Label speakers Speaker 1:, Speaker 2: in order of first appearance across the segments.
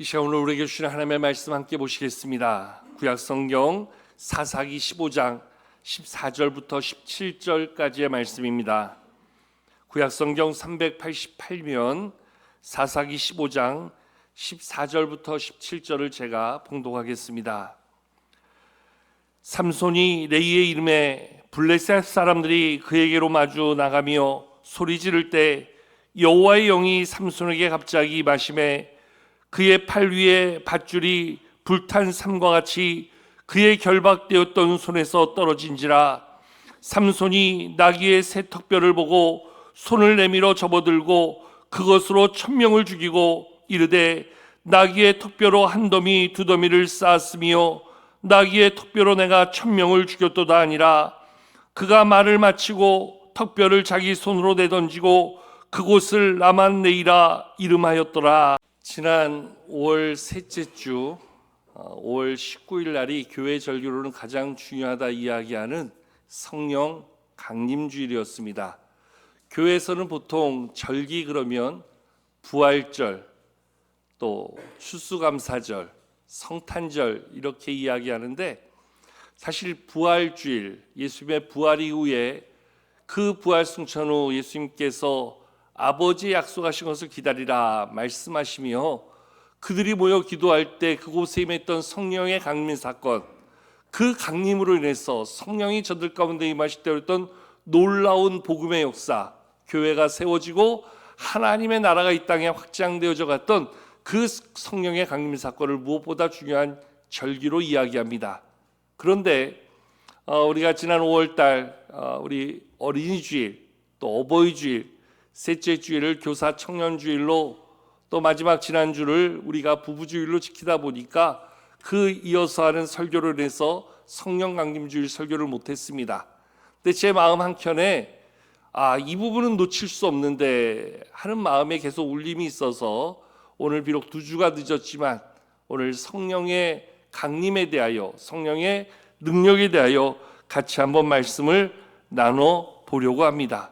Speaker 1: 이 시간 오늘 우리에게 주시는 하나님의 말씀 함께 보시겠습니다. 구약 성경 사사기 15장 14절부터 17절까지의 말씀입니다. 구약 성경 388면 사사기 15장 14절부터 17절을 제가 봉독하겠습니다. 삼손이 레이의 이름에 블레셋 사람들이 그에게로 마주 나가며 소리 지를 때 여호와의 영이 삼손에게 갑자기 마심에 그의 팔 위에 밧줄이 불탄 삼과 같이 그의 결박되었던 손에서 떨어진지라 삼손이 나귀의 새 턱뼈를 보고 손을 내밀어 접어들고 그것으로 천명을 죽이고 이르되 나귀의 턱뼈로 한 더미 두 더미를 쌓았으며 나귀의 턱뼈로 내가 천명을 죽였도다 아니라 그가 말을 마치고 턱뼈를 자기 손으로 내던지고 그곳을 라만네이라 이름하였더라. 지난 5월 셋째 주 어, 5월 19일 날이 교회 절기로는 가장 중요하다 이야기하는 성령 강림 주일이었습니다. 교회에서는 보통 절기 그러면 부활절 또 추수감사절 성탄절 이렇게 이야기하는데 사실 부활주일 예수님의 부활 이후에 그 부활 승천 후 예수님께서 아버지의 약속하신 것을 기다리라 말씀하시며 그들이 모여 기도할 때 그곳에 임했던 성령의 강림 사건 그 강림으로 인해서 성령이 저들 가운데 임하실 때 했던 놀라운 복음의 역사 교회가 세워지고 하나님의 나라가 이 땅에 확장되어져 갔던 그 성령의 강림 사건을 무엇보다 중요한 절기로 이야기합니다. 그런데 어, 우리가 지난 5월달 어, 우리 어린이 주일 또 어버이 주일 셋째 주일을 교사 청년 주일로 또 마지막 지난 주를 우리가 부부 주일로 지키다 보니까 그 이어서 하는 설교를 해서 성령 강림 주일 설교를 못했습니다. 근데 제 마음 한 켠에 아, 이 부분은 놓칠 수 없는데 하는 마음에 계속 울림이 있어서 오늘 비록 두 주가 늦었지만 오늘 성령의 강림에 대하여 성령의 능력에 대하여 같이 한번 말씀을 나눠 보려고 합니다.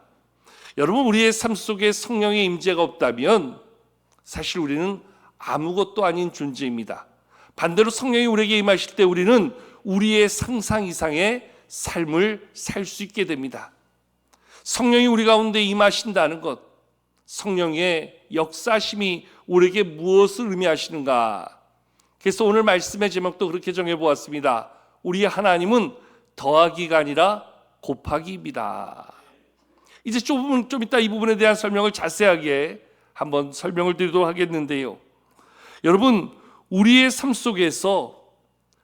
Speaker 1: 여러분 우리의 삶 속에 성령의 임재가 없다면 사실 우리는 아무것도 아닌 존재입니다. 반대로 성령이 우리에게 임하실 때 우리는 우리의 상상 이상의 삶을 살 수 있게 됩니다. 성령이 우리 가운데 임하신다는 것, 성령의 역사심이 우리에게 무엇을 의미하시는가? 그래서 오늘 말씀의 제목도 그렇게 정해 보았습니다. 우리 하나님은 더하기가 아니라 곱하기입니다. 이제 좀, 좀 이따 이 부분에 대한 설명을 자세하게 한번 설명을 드리도록 하겠는데요. 여러분, 우리의 삶 속에서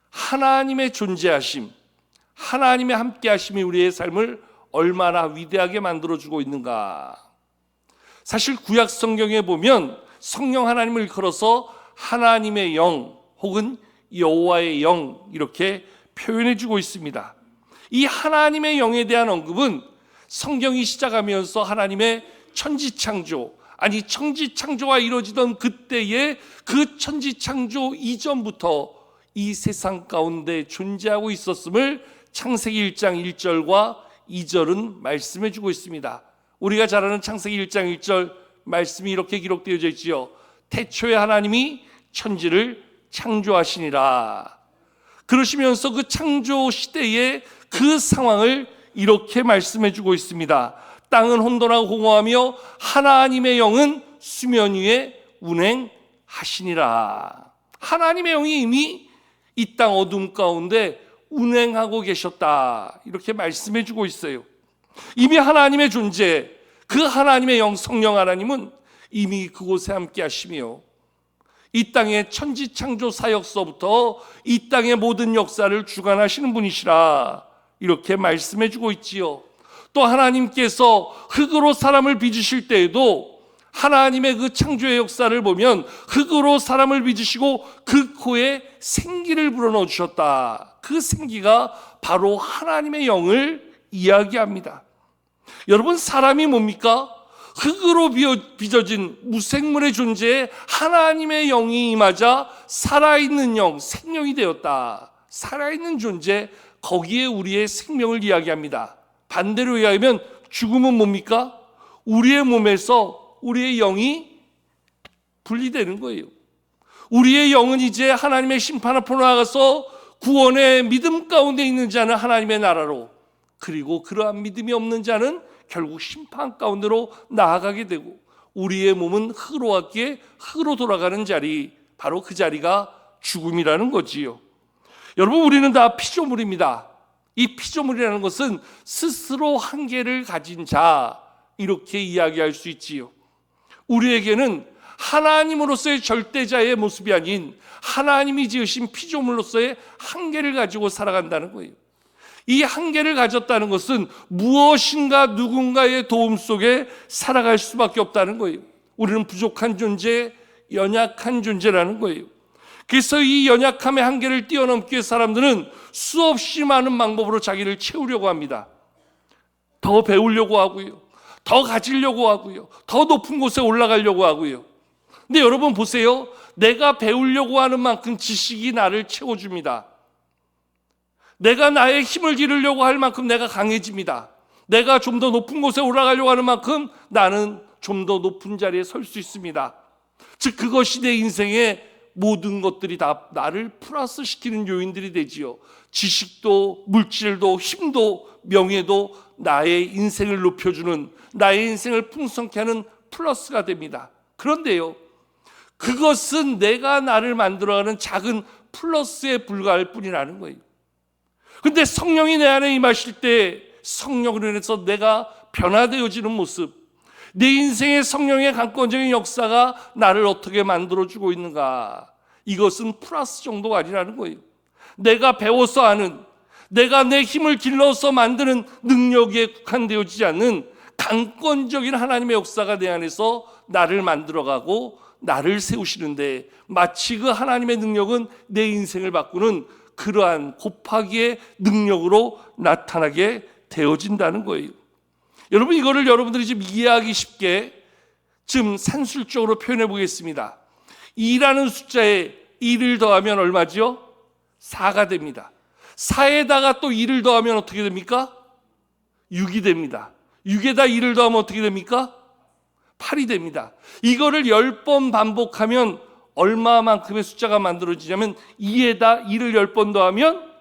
Speaker 1: 하나님의 존재하심, 하나님의 함께하심이 우리의 삶을 얼마나 위대하게 만들어주고 있는가. 사실 구약 성경에 보면 성령 하나님을 일컬어서 하나님의 영 혹은 여호와의 영 이렇게 표현해 주고 있습니다. 이 하나님의 영에 대한 언급은 성경이 시작하면서 하나님의 천지 창조 아니 천지 창조가 이루어지던 그때의 그 천지 창조 이전부터 이 세상 가운데 존재하고 있었음을 창세기 1장 1절과 2절은 말씀해 주고 있습니다. 우리가 잘 아는 창세기 1장 1절 말씀이 이렇게 기록되어 있지요. 태초에 하나님이 천지를 창조하시니라. 그러시면서 그 창조 시대의 그 상황을 이렇게 말씀해 주고 있습니다. 땅은 혼돈하고 공허하며 하나님의 영은 수면 위에 운행하시니라. 하나님의 영이 이미 이 땅 어둠 가운데 운행하고 계셨다. 이렇게 말씀해 주고 있어요. 이미 하나님의 존재, 그 하나님의 영 성령 하나님은 이미 그곳에 함께 하시며 이 땅의 천지 창조 사역서부터 이 땅의 모든 역사를 주관하시는 분이시라. 이렇게 말씀해 주고 있지요. 또 하나님께서 흙으로 사람을 빚으실 때에도 하나님의 그 창조의 역사를 보면 흙으로 사람을 빚으시고 그 코에 생기를 불어넣어 주셨다. 그 생기가 바로 하나님의 영을 이야기합니다. 여러분 사람이 뭡니까? 흙으로 빚어진 무생물의 존재에 하나님의 영이 임하자 살아있는 영, 생명이 되었다. 살아있는 존재, 거기에 우리의 생명을 이야기합니다. 반대로 이야기하면 죽음은 뭡니까? 우리의 몸에서 우리의 영이 분리되는 거예요. 우리의 영은 이제 하나님의 심판 앞으로 나가서 구원의 믿음 가운데 있는 자는 하나님의 나라로 그리고 그러한 믿음이 없는 자는 결국 심판 가운데로 나아가게 되고 우리의 몸은 흙으로 왔기에 흙으로 돌아가는 자리 바로 그 자리가 죽음이라는 거지요. 여러분 우리는 다 피조물입니다. 이 피조물이라는 것은 스스로 한계를 가진 자 이렇게 이야기할 수 있지요. 우리에게는 하나님으로서의 절대자의 모습이 아닌 하나님이 지으신 피조물로서의 한계를 가지고 살아간다는 거예요. 이 한계를 가졌다는 것은 무엇인가 누군가의 도움 속에 살아갈 수밖에 없다는 거예요. 우리는 부족한 존재, 연약한 존재라는 거예요. 그래서 이 연약함의 한계를 뛰어넘기 위해 사람들은 수없이 많은 방법으로 자기를 채우려고 합니다. 더 배우려고 하고요. 더 가지려고 하고요. 더 높은 곳에 올라가려고 하고요. 근데 여러분 보세요. 내가 배우려고 하는 만큼 지식이 나를 채워줍니다. 내가 나의 힘을 기르려고 할 만큼 내가 강해집니다. 내가 좀 더 높은 곳에 올라가려고 하는 만큼 나는 좀 더 높은 자리에 설 수 있습니다. 즉 그것이 내 인생의 모든 것들이 다 나를 플러스 시키는 요인들이 되지요. 지식도 물질도 힘도 명예도 나의 인생을 높여주는 나의 인생을 풍성케 하는 플러스가 됩니다. 그런데요. 그것은 내가 나를 만들어가는 작은 플러스에 불과할 뿐이라는 거예요. 근데 성령이 내 안에 임하실 때 성령으로 인해서 내가 변화되어지는 모습, 내 인생의 성령의 강권적인 역사가 나를 어떻게 만들어주고 있는가. 이것은 플러스 정도가 아니라는 거예요. 내가 배워서 아는, 내가 내 힘을 길러서 만드는 능력에 국한되어지지 않는 강권적인 하나님의 역사가 내 안에서 나를 만들어가고 나를 세우시는데 마치 그 하나님의 능력은 내 인생을 바꾸는 그러한 곱하기의 능력으로 나타나게 되어진다는 거예요. 여러분 이거를 여러분들이 좀 이해하기 쉽게 좀 산술적으로 표현해 보겠습니다. 2라는 숫자에 1을 더하면 얼마지요? 4가 됩니다. 4에다가 또 2를 더하면 어떻게 됩니까? 6이 됩니다. 6에다 2를 더하면 어떻게 됩니까? 8이 됩니다. 이거를 10번 반복하면 얼마만큼의 숫자가 만들어지냐면 2에다 2를 10번 더하면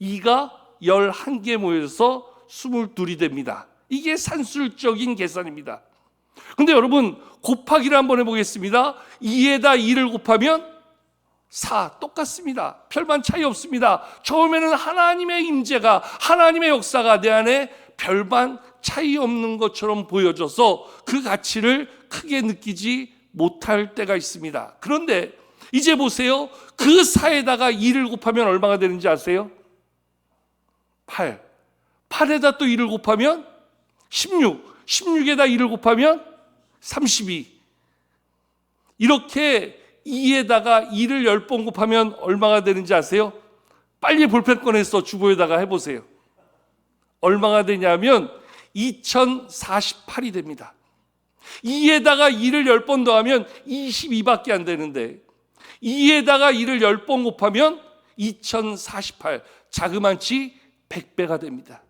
Speaker 1: 2가 11개 모여서 22이 됩니다. 이게 산술적인 계산입니다. 근데 여러분 곱하기를 한번 해보겠습니다. 2에다 2를 곱하면 4 똑같습니다. 별반 차이 없습니다. 처음에는 하나님의 임재가 하나님의 역사가 내 안에 별반 차이 없는 것처럼 보여져서 그 가치를 크게 느끼지 못할 때가 있습니다. 그런데 이제 보세요. 그 4에다가 2를 곱하면 얼마가 되는지 아세요? 8. 8에다 또 2를 곱하면 16. 16에다 2를 곱하면 32. 이렇게 2에다가 2를 10번 곱하면 얼마가 되는지 아세요? 빨리 볼펜 꺼내서 주보에다가 해보세요. 얼마가 되냐면 2048이 됩니다. 2에다가 2를 10번 더하면 22밖에 안 되는데 2에다가 2를 10번 곱하면 2048 자그만치 100배가 됩니다.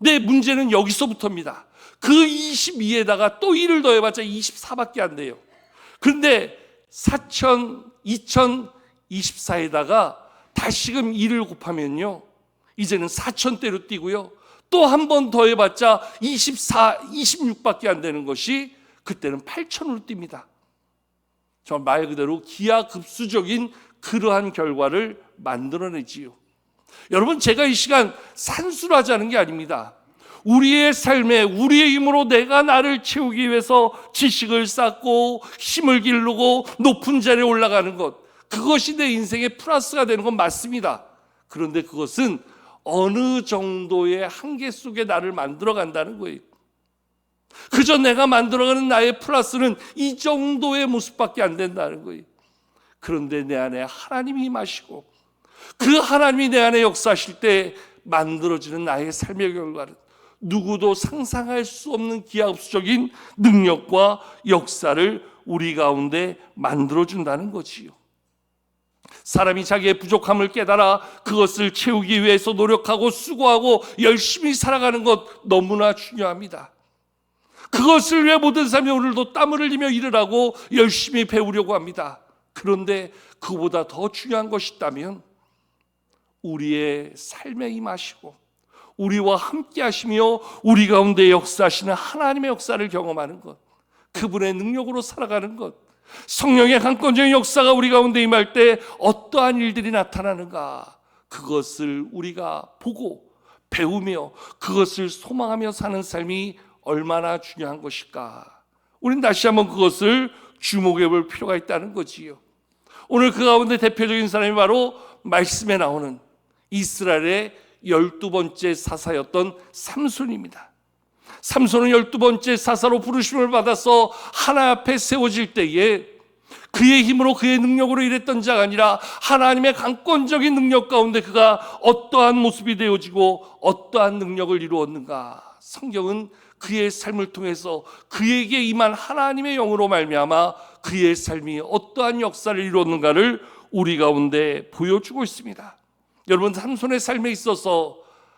Speaker 1: 내 문제는 여기서부터입니다. 그 22에다가 또 1을 더해봤자 24밖에 안 돼요. 그런데 4000, 2024에다가 다시금 1을 곱하면요. 이제는 4000대로 뛰고요. 또 한 번 더해봤자 24, 26밖에 안 되는 것이 그때는 8000으로 뜁니다. 말 그대로 기하급수적인 그러한 결과를 만들어내지요. 여러분, 제가 이 시간 산수하자는 게 아닙니다. 우리의 삶에 우리의 힘으로 내가 나를 채우기 위해서 지식을 쌓고 힘을 기르고 높은 자리에 올라가는 것 그것이 내 인생의 플러스가 되는 건 맞습니다. 그런데 그것은 어느 정도의 한계 속에 나를 만들어 간다는 거예요. 그저 내가 만들어가는 나의 플러스는 이 정도의 모습밖에 안 된다는 거예요. 그런데 내 안에 하나님이 임하시고 그 하나님이 내 안에 역사하실 때 만들어지는 나의 삶의 결과는 누구도 상상할 수 없는 기하급수적인 능력과 역사를 우리 가운데 만들어준다는 거지요. 사람이 자기의 부족함을 깨달아 그것을 채우기 위해서 노력하고 수고하고 열심히 살아가는 것 너무나 중요합니다. 그것을 위해 모든 사람이 오늘도 땀을 흘리며 일을 하고 열심히 배우려고 합니다. 그런데 그보다 더 중요한 것이 있다면 우리의 삶에 임하시고 우리와 함께 하시며 우리 가운데 역사하시는 하나님의 역사를 경험하는 것. 그분의 능력으로 살아가는 것. 성령의 강권적인 역사가 우리 가운데 임할 때 어떠한 일들이 나타나는가. 그것을 우리가 보고 배우며 그것을 소망하며 사는 삶이 얼마나 중요한 것일까. 우리는 다시 한번 그것을 주목해 볼 필요가 있다는 거지요. 오늘 그 가운데 대표적인 사람이 바로 말씀에 나오는 이스라엘의 열두 번째 사사였던 삼손입니다. 삼손은 열두 번째 사사로 부르심을 받아서 하나 앞에 세워질 때에 그의 힘으로 그의 능력으로 일했던 자가 아니라 하나님의 강권적인 능력 가운데 그가 어떠한 모습이 되어지고 어떠한 능력을 이루었는가 성경은 그의 삶을 통해서 그에게 임한 하나님의 영으로 말미암아 그의 삶이 어떠한 역사를 이루었는가를 우리 가운데 보여주고 있습니다. 여러분 삼손의 삶에 있어서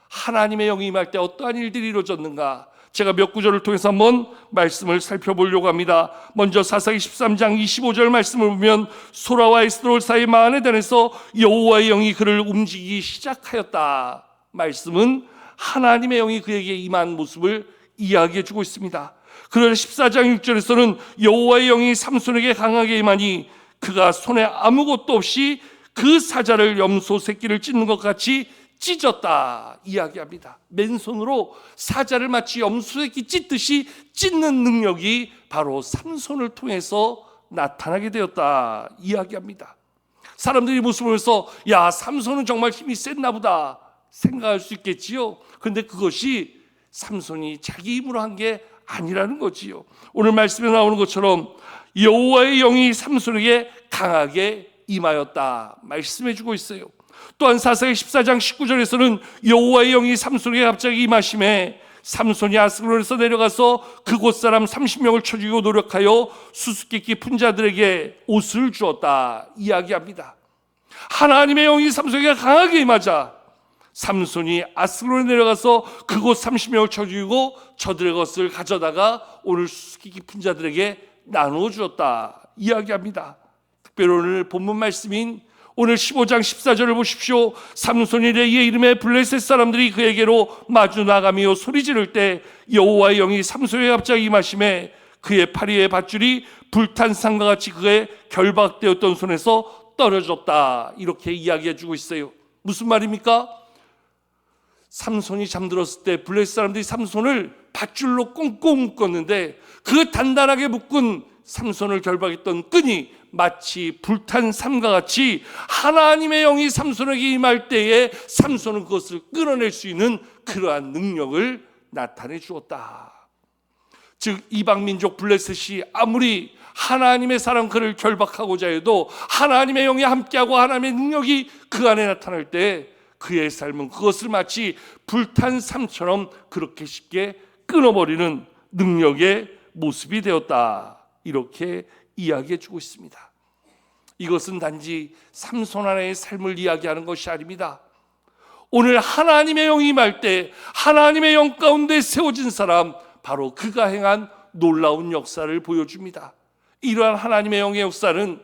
Speaker 1: 하나님의 영이 임할 때 어떠한 일들이 이루어졌는가 제가 몇 구절을 통해서 한번 말씀을 살펴보려고 합니다. 먼저 사사기 13장 25절 말씀을 보면 소라와 에스드롤 사이 마하네단에서 여호와의 영이 그를 움직이기 시작하였다. 말씀은 하나님의 영이 그에게 임한 모습을 이야기해 주고 있습니다. 그러나 14장 6절에서는 여호와의 영이 삼손에게 강하게 임하니 그가 손에 아무것도 없이 그 사자를 염소 새끼를 찢는 것 같이 찢었다 이야기합니다. 맨손으로 사자를 마치 염소 새끼 찢듯이 찢는 능력이 바로 삼손을 통해서 나타나게 되었다 이야기합니다. 사람들이 모습을 보면서 야 삼손은 정말 힘이 셌나 보다 생각할 수 있겠지요. 그런데 그것이 삼손이 자기 힘으로 한 게 아니라는 거지요. 오늘 말씀에 나오는 것처럼 여호와의 영이 삼손에게 강하게 임하였다 말씀해 주고 있어요. 또한 사사기 14장 19절에서는 여호와의 영이 삼손에게 갑자기 임하심에 삼손이 아스그론에서 내려가서 그곳 사람 30명을 쳐 죽이고 노력하여 수수께끼 푼 자들에게 옷을 주었다 이야기합니다. 하나님의 영이 삼손에게 강하게 임하자 삼손이 아스그론에 내려가서 그곳 30명을 쳐 죽이고 저들의 것을 가져다가 오늘 수수께끼 푼 자들에게 나누어 주었다 이야기합니다. 특별히 오늘 본문 말씀인 오늘 15장 14절을 보십시오. 삼손이 레이의 이름에 블레셋 사람들이 그에게로 마주 나가며 소리 지를 때 여호와의 영이 삼손에 갑자기 임하심에 그의 팔 위에 밧줄이 불탄 상과 같이 그의 결박되었던 손에서 떨어졌다. 이렇게 이야기해 주고 있어요. 무슨 말입니까? 삼손이 잠들었을 때 블레셋 사람들이 삼손을 밧줄로 꽁꽁 묶었는데 그 단단하게 묶은 삼손을 결박했던 끈이 마치 불탄 삼과 같이 하나님의 영이 삼손에게 임할 때에 삼손은 그것을 끌어낼 수 있는 그러한 능력을 나타내 주었다. 즉 이방 민족 블레셋이 아무리 하나님의 사람 그를 결박하고자 해도 하나님의 영이 함께하고 하나님의 능력이 그 안에 나타날 때 그의 삶은 그것을 마치 불탄 삼처럼 그렇게 쉽게 끊어버리는 능력의 모습이 되었다. 이렇게 이야기해 주고 있습니다. 이것은 단지 삼손 하나의 삶을 이야기하는 것이 아닙니다. 오늘 하나님의 영이 임할 때 하나님의 영 가운데 세워진 사람 바로 그가 행한 놀라운 역사를 보여줍니다. 이러한 하나님의 영의 역사는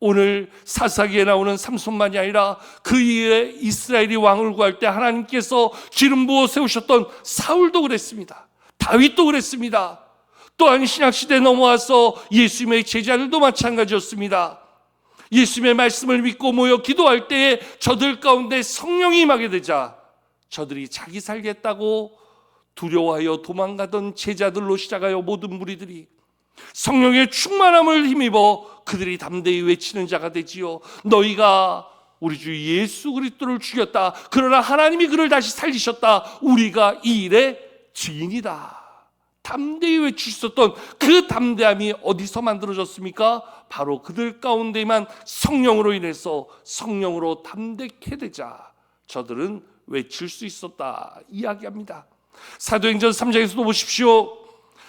Speaker 1: 오늘 사사기에 나오는 삼손만이 아니라 그 이후에 이스라엘이 왕을 구할 때 하나님께서 기름 부어 세우셨던 사울도 그랬습니다. 다윗도 그랬습니다. 또한 신약 시대에 넘어와서 예수님의 제자들도 마찬가지였습니다. 예수님의 말씀을 믿고 모여 기도할 때에 저들 가운데 성령이 임하게 되자 저들이 자기 살겠다고 두려워하여 도망가던 제자들로 시작하여 모든 무리들이 성령의 충만함을 힘입어 그들이 담대히 외치는 자가 되지요. 너희가 우리 주 예수 그리스도를 죽였다. 그러나 하나님이 그를 다시 살리셨다. 우리가 이 일의 증인이다. 담대히 외칠 수 있었던 그 담대함이 어디서 만들어졌습니까? 바로 그들 가운데만 성령으로 인해서 성령으로 담대케 되자 저들은 외칠 수 있었다 이야기합니다. 사도행전 3장에서도 보십시오.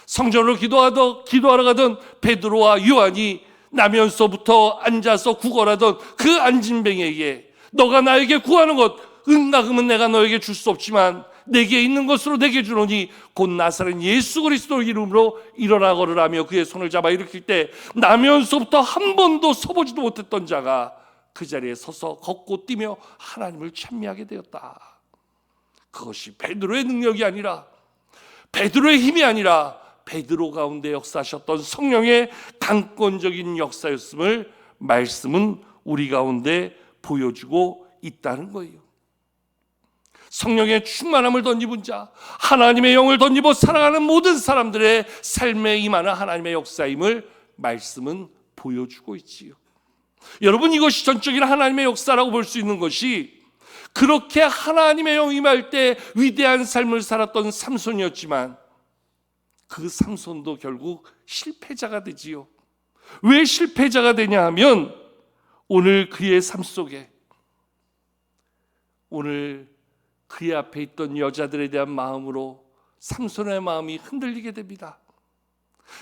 Speaker 1: 성전으로 기도하던 기도하러 가던 베드로와 요한이 나면서부터 앉아서 구걸하던 그 안진뱅에게 너가 나에게 구하는 것 은나금은 내가 너에게 줄 수 없지만 내게 있는 것으로 내게 주노니 곧 나사렛 예수 그리스도 이름으로 일어나 걸으라며 그의 손을 잡아 일으킬 때 나면서부터 한 번도 서보지도 못했던 자가 그 자리에 서서 걷고 뛰며 하나님을 찬미하게 되었다. 그것이 베드로의 능력이 아니라 베드로의 힘이 아니라 베드로 가운데 역사하셨던 성령의 강권적인 역사였음을 말씀은 우리 가운데 보여주고 있다는 거예요. 성령의 충만함을 덧입은 자, 하나님의 영을 덧입어 살아가는 모든 사람들의 삶에 임하는 하나님의 역사임을 말씀은 보여주고 있지요. 여러분 이것이 전적인 하나님의 역사라고 볼 수 있는 것이 그렇게 하나님의 영이 임할 때 위대한 삶을 살았던 삼손이었지만 그 삼손도 결국 실패자가 되지요. 왜 실패자가 되냐 하면 오늘 그의 삶 속에 오늘 그의 앞에 있던 여자들에 대한 마음으로 삼손의 마음이 흔들리게 됩니다.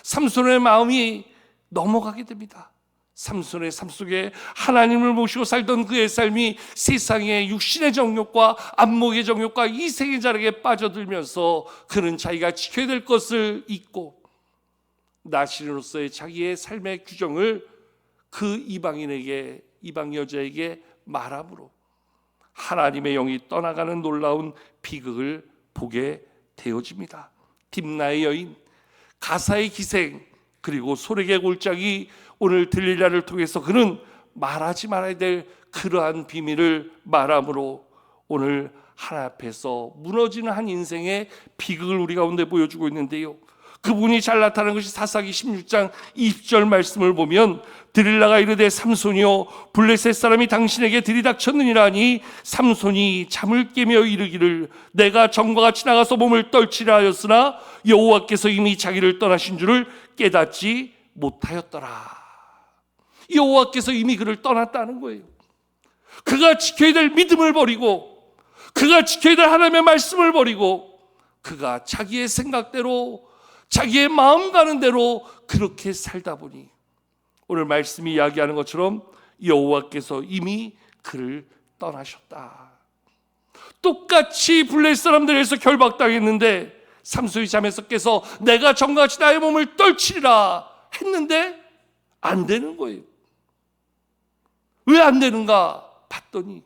Speaker 1: 삼손의 마음이 넘어가게 됩니다. 삼손의 삶 속에 하나님을 모시고 살던 그의 삶이 세상의 육신의 정욕과 안목의 정욕과 이생의 자락에 빠져들면서 그는 자기가 지켜야 될 것을 잊고 나신으로서의 자기의 삶의 규정을 그 이방인에게 이방 여자에게 말함으로 하나님의 영이 떠나가는 놀라운 비극을 보게 되어집니다. 딥나의 여인, 가사의 기생, 그리고 소래의 골짜기 오늘 들릴라를 통해서 그는 말하지 말아야 될 그러한 비밀을 말함으로 오늘 하나 앞에서 무너지는 한 인생의 비극을 우리 가운데 보여주고 있는데요. 그분이 잘 나타나는 것이 사사기 16장 20절 말씀을 보면 드릴라가 이르되 삼손이요 블레셋 사람이 당신에게 들이닥쳤느니라 하니 삼손이 잠을 깨며 이르기를 내가 정과 같이 나가서 몸을 떨치라 하였으나 여호와께서 이미 자기를 떠나신 줄을 깨닫지 못하였더라. 여호와께서 이미 그를 떠났다는 거예요. 그가 지켜야 될 믿음을 버리고 그가 지켜야 될 하나님의 말씀을 버리고 그가 자기의 생각대로 자기의 마음 가는 대로 그렇게 살다 보니 오늘 말씀이 이야기하는 것처럼 여호와께서 이미 그를 떠나셨다. 똑같이 블레 사람들에서 결박당했는데 삼수의 깨서 내가 정같이 나의 몸을 떨치리라 했는데 안 되는 거예요. 왜 안 되는가 봤더니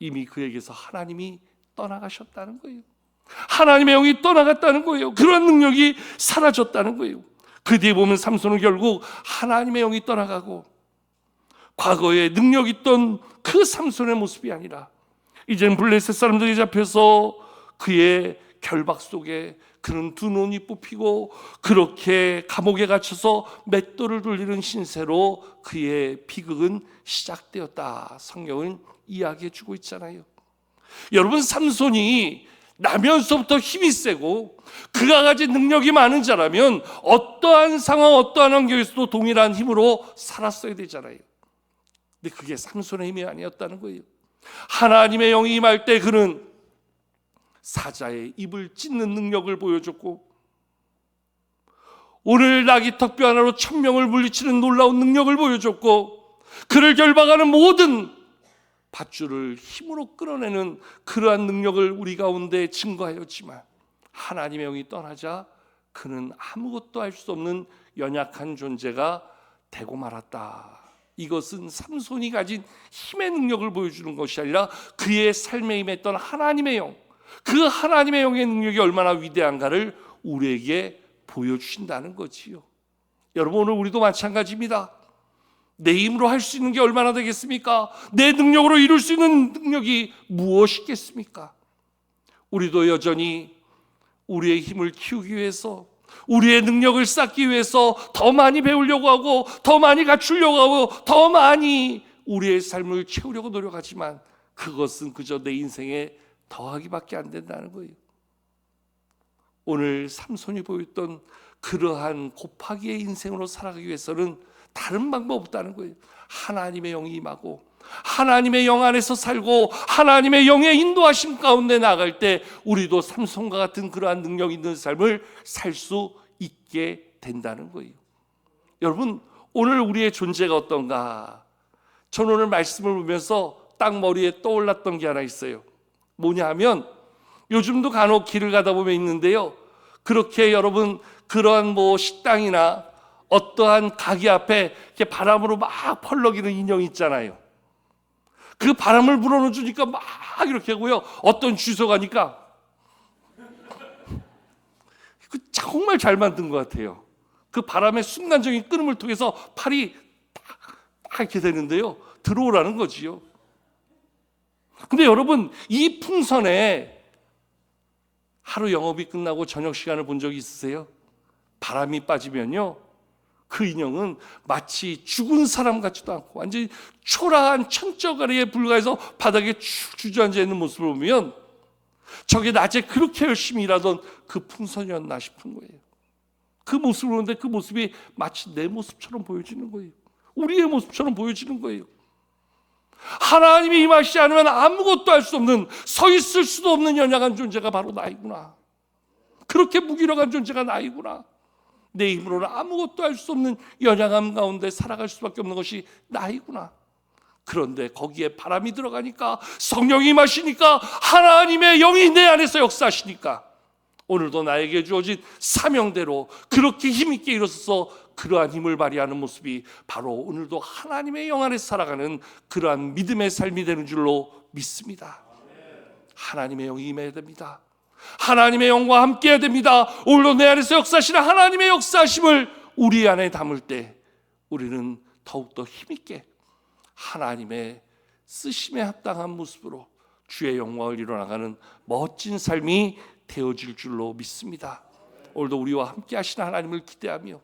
Speaker 1: 이미 그에게서 하나님이 떠나가셨다는 거예요. 하나님의 영이 떠나갔다는 거예요. 그런 능력이 사라졌다는 거예요. 그 뒤에 보면 삼손은 결국 하나님의 영이 떠나가고 과거에 능력 있던 그 삼손의 모습이 아니라 이제는 블레셋 사람들이 잡혀서 그의 결박 속에 그는 두 눈이 뽑히고 그렇게 감옥에 갇혀서 맷돌을 돌리는 신세로 그의 비극은 시작되었다. 성경은 이야기해 주고 있잖아요. 여러분 삼손이 나면서부터 힘이 세고 그가 가진 능력이 많은 자라면 어떠한 상황, 어떠한 환경에서도 동일한 힘으로 살았어야 되잖아요. 근데 그게 삼손의 힘이 아니었다는 거예요. 하나님의 영이 임할 때 그는 사자의 입을 찢는 능력을 보여줬고 오늘 낙이 턱뼈 하나로 천명을 물리치는 놀라운 능력을 보여줬고 그를 결박하는 모든 밧줄을 힘으로 끌어내는 그러한 능력을 우리 가운데 증거하였지만 하나님의 영이 떠나자 그는 아무것도 할 수 없는 연약한 존재가 되고 말았다. 이것은 삼손이 가진 힘의 능력을 보여주는 것이 아니라 그의 삶에 임했던 하나님의 영, 그 하나님의 영의 능력이 얼마나 위대한가를 우리에게 보여주신다는 거지요. 여러분 오늘 우리도 마찬가지입니다. 내 힘으로 할 수 있는 게 얼마나 되겠습니까? 내 능력으로 이룰 수 있는 능력이 무엇이겠습니까? 우리도 여전히 우리의 힘을 키우기 위해서 우리의 능력을 쌓기 위해서 더 많이 배우려고 하고 더 많이 갖추려고 하고 더 많이 우리의 삶을 채우려고 노력하지만 그것은 그저 내 인생에 더하기밖에 안 된다는 거예요. 오늘 삼손이 보였던 그러한 곱하기의 인생으로 살아가기 위해서는 다른 방법 없다는 거예요. 하나님의 영이 임하고 하나님의 영 안에서 살고 하나님의 영의 인도하심 가운데 나갈 때 우리도 삼손과 같은 그러한 능력 있는 삶을 살 수 있게 된다는 거예요. 여러분 오늘 우리의 존재가 어떤가? 저는 오늘 말씀을 보면서 딱 머리에 떠올랐던 게 하나 있어요. 뭐냐 하면 요즘도 간혹 길을 가다 보면 있는데요. 그렇게 여러분 그러한 뭐 식당이나 어떠한 가게 앞에 이렇게 바람으로 막 펄럭이는 인형 있잖아요. 그 바람을 불어넣어 주니까 막 이렇게 하고요. 어떤 주소 가니까 그 정말 잘 만든 것 같아요. 그 바람의 순간적인 끄름을 통해서 팔이 딱, 딱 이렇게 되는데요. 들어오라는 거지요. 근데 여러분 이 풍선에 하루 영업이 끝나고 저녁 시간을 본 적이 있으세요? 바람이 빠지면요. 그 인형은 마치 죽은 사람 같지도 않고 완전히 초라한 천적 아래에 불과해서 바닥에 축 주저앉아 있는 모습을 보면 저게 낮에 그렇게 열심히 일하던 그 풍선이었나 싶은 거예요. 그 모습을 보는데 그 모습이 마치 내 모습처럼 보여지는 거예요. 우리의 모습처럼 보여지는 거예요. 하나님이 임하시지 않으면 아무것도 할 수 없는 서 있을 수도 없는 연약한 존재가 바로 나이구나. 그렇게 무기력한 존재가 나이구나. 내 힘으로는 아무것도 할 수 없는 연약함 가운데 살아갈 수밖에 없는 것이 나이구나. 그런데 거기에 바람이 들어가니까 성령이 마시니까 하나님의 영이 내 안에서 역사하시니까 오늘도 나에게 주어진 사명대로 그렇게 힘있게 일어서서 그러한 힘을 발휘하는 모습이 바로 오늘도 하나님의 영 안에 살아가는 그러한 믿음의 삶이 되는 줄로 믿습니다. 하나님의 영이 임해야 됩니다. 하나님의 영과 함께 해야 됩니다. 오늘도 내 안에서 역사하시는 하나님의 역사하심을 우리 안에 담을 때 우리는 더욱더 힘있게 하나님의 쓰심에 합당한 모습으로 주의 영광을 이뤄나가는 멋진 삶이 되어질 줄로 믿습니다. 오늘도 우리와 함께 하시는 하나님을 기대하며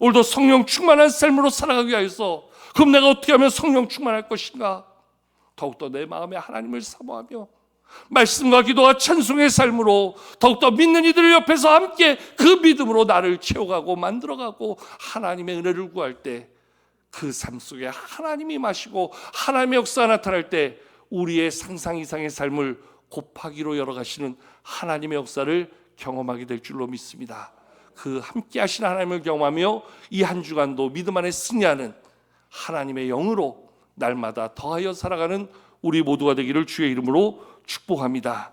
Speaker 1: 오늘도 성령 충만한 삶으로 살아가기 위해서 그럼 내가 어떻게 하면 성령 충만할 것인가? 더욱더 내 마음에 하나님을 사모하며 말씀과 기도와 찬송의 삶으로 더욱더 믿는 이들 옆에서 함께 그 믿음으로 나를 채워가고 만들어가고 하나님의 은혜를 구할 때 그 삶 속에 하나님이 마시고 하나님의 역사가 나타날 때 우리의 상상 이상의 삶을 곱하기로 열어가시는 하나님의 역사를 경험하게 될 줄로 믿습니다. 그 함께 하시는 하나님을 경험하며 이 한 주간도 믿음 안에 승리하는 하나님의 영으로 날마다 더하여 살아가는 우리 모두가 되기를 주의 이름으로 축복합니다.